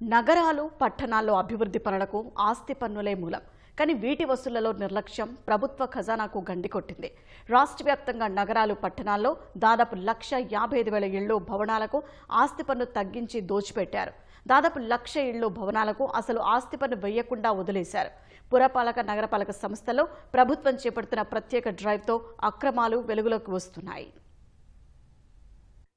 నగరాలు పట్టణాల్లో అభివృద్ధి పనులకు ఆస్తి పన్నులే మూలం. కానీ వీటి వసూళ్ళలో నిర్లక్ష్యం ప్రభుత్వ ఖజానాకు గండి కొట్టింది. రాష్ట్ర వ్యాప్తంగా నగరాలు పట్టణాల్లో దాదాపు లక్ష యాభై ఐదు వేల ఇళ్ళు భవనాలకు ఆస్తి పన్ను తగ్గించి దోచిపెట్టారు. దాదాపు లక్ష ఇళ్ళు భవనాలకు అసలు ఆస్తి పన్ను వేయకుండా వదిలేశారు. పురపాలక నగరపాలక సంస్థలో ప్రభుత్వం చేపడుతున్న ప్రత్యేక డ్రైవ్తో అక్రమాలు వెలుగులోకి వస్తున్నాయి.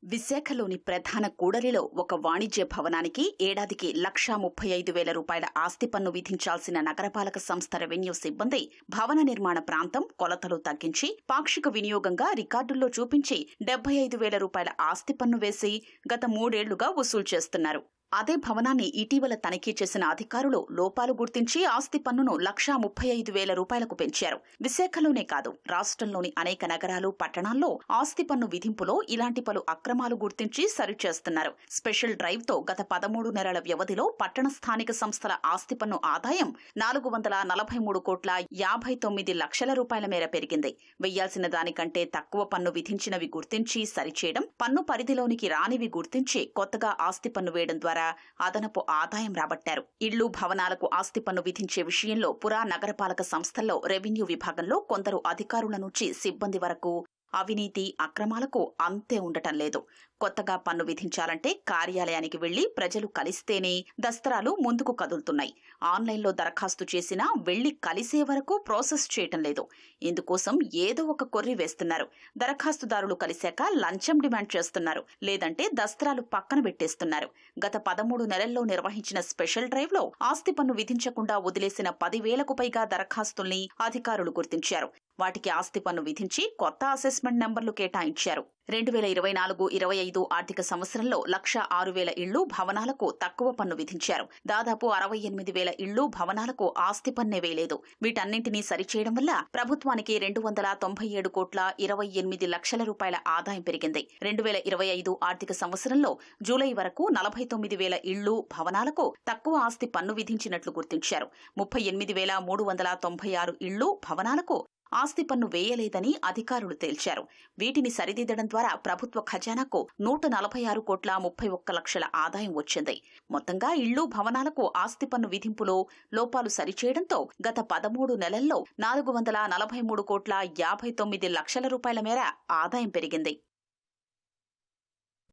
విశాఖలోని ప్రధాన కూడలిలో ఒక వాణిజ్య భవనానికి ఏడాదికి లక్షా ముప్పై ఐదు వేల రూపాయల ఆస్తి పన్ను విధించాల్సిన నగరపాలక సంస్థ రెవెన్యూ సిబ్బంది భవన నిర్మాణ ప్రాంతం కొలతలు తగ్గించి పాక్షిక వినియోగంగా రికార్డుల్లో చూపించి డెబ్బై ఐదు వేల రూపాయల ఆస్తి పన్ను వేసి గత మూడేళ్ళుగా వసూలు చేస్తున్నారు. అదే భవనాన్ని ఇటీవల తనిఖీ చేసిన అధికారులు లోపాలు గుర్తించి ఆస్తి పన్నును లక్షా ముప్పై ఐదు వేల రూపాయలకు పెంచారు. విశాఖలోనే కాదు రాష్ట్రంలోని అనేక నగరాలు పట్టణాల్లో ఆస్తి పన్ను విధింపులో ఇలాంటి పలు అక్రమాలు గుర్తించి సరిచేస్తున్నారు. స్పెషల్ డ్రైవ్తో గత పదమూడు నెలల వ్యవధిలో పట్టణ స్థానిక సంస్థల ఆస్తి పన్ను ఆదాయం నాలుగు వందల నలభై మూడు కోట్ల యాభై తొమ్మిది లక్షల రూపాయల మేర పెరిగింది. వెయ్యాల్సిన దానికంటే తక్కువ పన్ను విధించినవి గుర్తించి సరిచేయడం పన్ను పరిధిలోనికి రానివి గుర్తించి కొత్తగా ఆస్తి పన్ను వేయడం ద్వారా అదనపు ఆదాయం రాబట్టారు. ఇళ్ళు భవనాలకు ఆస్తి పన్ను విధించే విషయంలో పురా నగరపాలక సంస్థల్లో రెవెన్యూ విభాగంలో కొందరు అధికారుల నుంచి సిబ్బంది వరకు అవినీతి అక్రమాలకు అంతే ఉండటం లేదు. కొత్తగా పన్ను విధించాలంటే కార్యాలయానికి వెళ్ళి ప్రజలు కలిస్తేనే దస్తరాలు ముందుకు కదులుతున్నాయి. ఆన్లైన్లో దరఖాస్తు చేసినా వెళ్ళి కలిసే వరకు ప్రాసెస్ చేయటం లేదు. ఇందుకోసం ఏదో ఒక కొర్రి వేస్తున్నారు. దరఖాస్తుదారులు కలిశాక లంచం డిమాండ్ చేస్తున్నారు. లేదంటే దస్తరాలు పక్కన పెట్టేస్తున్నారు. గత పదమూడు నెలల్లో నిర్వహించిన స్పెషల్ డ్రైవ్లో ఆస్తి పన్ను విధించకుండా వదిలేసిన పదివేలకు పైగా దరఖాస్తుల్ని అధికారులు గుర్తించారు. వాటికి ఆస్తి పన్ను విధించి కొత్త అసెస్మెంట్ నంబర్లు కేటాయించారు. రెండు వేల ఇరవై నాలుగు ఇరవై ఐదు ఆర్థిక సంవత్సరంలో లక్ష ఆరు వేల ఇళ్ళు భవనాలకు తక్కువ పన్ను విధించారు. దాదాపు అరవై ఎనిమిది వేల ఇళ్ళు భవనాలకు ఆస్తి పన్నే వేయలేదు. వీటన్నింటినీ సరిచేయడం వల్ల ప్రభుత్వానికి రెండు వందల తొంభై ఏడు కోట్ల ఇరవై ఎనిమిది లక్షల రూపాయల ఆదాయం పెరిగింది. రెండు వేల ఇరవై ఐదు ఆర్థిక సంవత్సరంలో జూలై వరకు నలభై తొమ్మిది వేల ఇళ్ళు భవనాలకు తక్కువ ఆస్తి పన్ను విధించినట్లు గుర్తించారు. ముప్పై ఎనిమిది వేల మూడు వందల తొంభై ఆరు ఇళ్ళు భవనాలకు ఆస్తి పన్ను వేయలేదని అధికారులు తేల్చారు. వీటిని సరిదిద్దడం ద్వారా ప్రభుత్వ ఖజానాకు నూట నలభై ఆరు కోట్ల ముప్పై ఒక్క లక్షల ఆదాయం వచ్చింది. మొత్తంగా ఇళ్ళు భవనాలకు ఆస్తి పన్ను విధింపులో లోపాలు సరిచేయడంతో గత పదమూడు నెలల్లో నాలుగు వందల నలభై మూడు కోట్ల యాభై తొమ్మిది లక్షల రూపాయల మేర ఆదాయం పెరిగింది.